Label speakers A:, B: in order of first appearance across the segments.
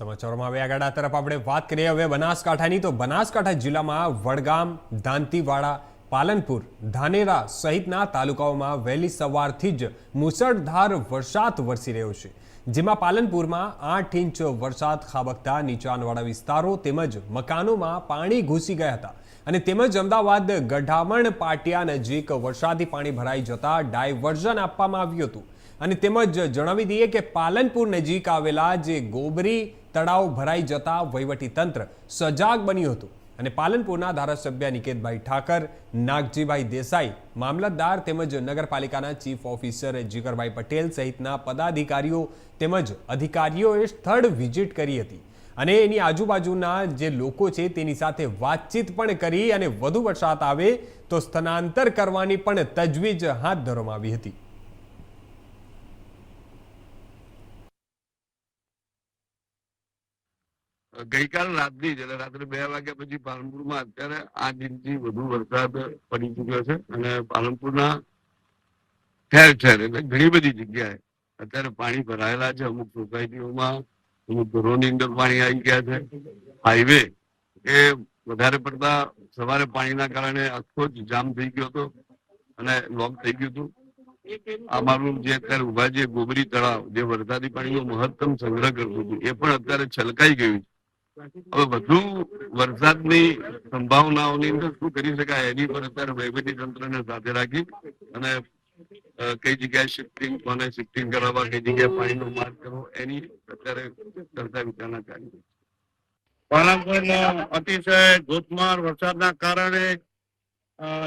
A: સમાચારોમાં હવે આગળ તરફ આપણે વાત કરીએ. હવે બનાસકાંઠાની તો બનાસકાંઠા જિલ્લામાં વડગામ, દાંતીવાડા, પાલનપુર, ધાનેરા સહિતના તાલુકાઓમાં વહેલી સવારથી જ મુસળધાર વરસાદ વરસી રહ્યો છે. જેમાં પાલનપુરમાં આઠ ઇંચ વરસાદ ખાબકતા નીચાણવાળા વિસ્તારો તેમજ મકાનોમાં પાણી ઘૂસી ગયા હતા અને તેમજ અમદાવાદ, ગઢામણ, પાટિયા નજીક વરસાદી પાણી ભરાઈ જતા ડાયવર્ઝન આપવામાં આવ્યું હતું. અને તેમજ જણાવી દઈએ કે પાલનપુર નજીક આવેલા જે ગોબરી તળાવ ભરાઈ જતા વહીવટી તંત્ર સજાગ બન્યું હતું. અને પાલનપુરના ધારાસભ્ય નિકેતભાઈ ઠાકર, નાગજીભાઈ દેસાઈ, મામલતદાર તેમજ નગરપાલિકાના ચીફ ઓફિસર જીગરભાઈ પટેલ સહિતના પદાધિકારીઓ તેમજ અધિકારીઓએ સ્થળ વિઝિટ કરી હતી. અને એની આજુબાજુના જે લોકો છે તેની સાથે વાતચીત પણ કરી અને વધુ વરસાદ આવે તો સ્થળાંતર કરવાની પણ તજવીજ હાથ ધરવામાં આવી હતી.
B: ગઈકાલ રાતથી જ, એટલે રાત્રે બે વાગ્યા પછી પાલનપુરમાં અત્યારે આઠ ઇંચથી વધુ વરસાદ પડી ચુક્યો છે અને પાલનપુરના ઠેર ઠેર, એટલે ઘણી બધી જગ્યાએ અત્યારે પાણી ભરાયેલા છે. અમુક સોસાયટીઓમાં, અમુક ઘરોની અંદર પાણી આવી ગયા છે. હાઈવે એ વધારે પડતા સવારે પાણીના કારણે આખો જ જામ થઈ ગયો હતો અને લોક થઈ ગયું હતું. અમારું જે અત્યારે ઊભા છે, ગોબરી તળાવ, જે વરસાદી પાણીનો મહત્તમ સંગ્રહ કરતું હતું એ પણ અત્યારે છલકાઈ ગયું છે. હવે વધુ વરસાદની સંભાવનાઓની અંદર શું કરી શકાય એની પર અત્યારે વહીવટી તંત્રને સાથે રાખી અને કઈ જગ્યાએ શિફ્ટિંગ કોને શિફ્ટિંગ કરાવવા, કઈ જગ્યાએ પાણીનો માર્ગ કરવો, એની અત્યારે ચર્ચા વિચારણા ચાલી રહી
C: પાલનપુરનો અતિશય ધોધમાર વરસાદના કારણે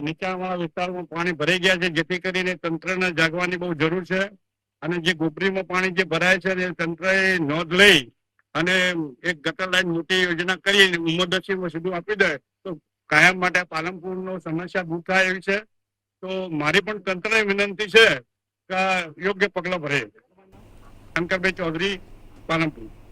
C: નીચાણવાળા વિસ્તારમાં પાણી ભરાઈ ગયા છે, જેથી કરીને તંત્રને જાગવાની બહુ જરૂર છે. અને જે ગોપરીમાં પાણી જે ભરાય છે, એ તંત્રએ નોંધ લઈ અને એક ગટર લાઈન મોટી યોજના કરી ઉમરદસીમાં સીધું આપી દે, તો કાયમ માટે પાલનપુરનો સમસ્યા દૂર થાય એવી છે. તો મારી પણ તંત્રને વિનંતી છે કે યોગ્ય પગલાં ભરે. શંકરભાઈ ચૌધરી, પાલનપુર.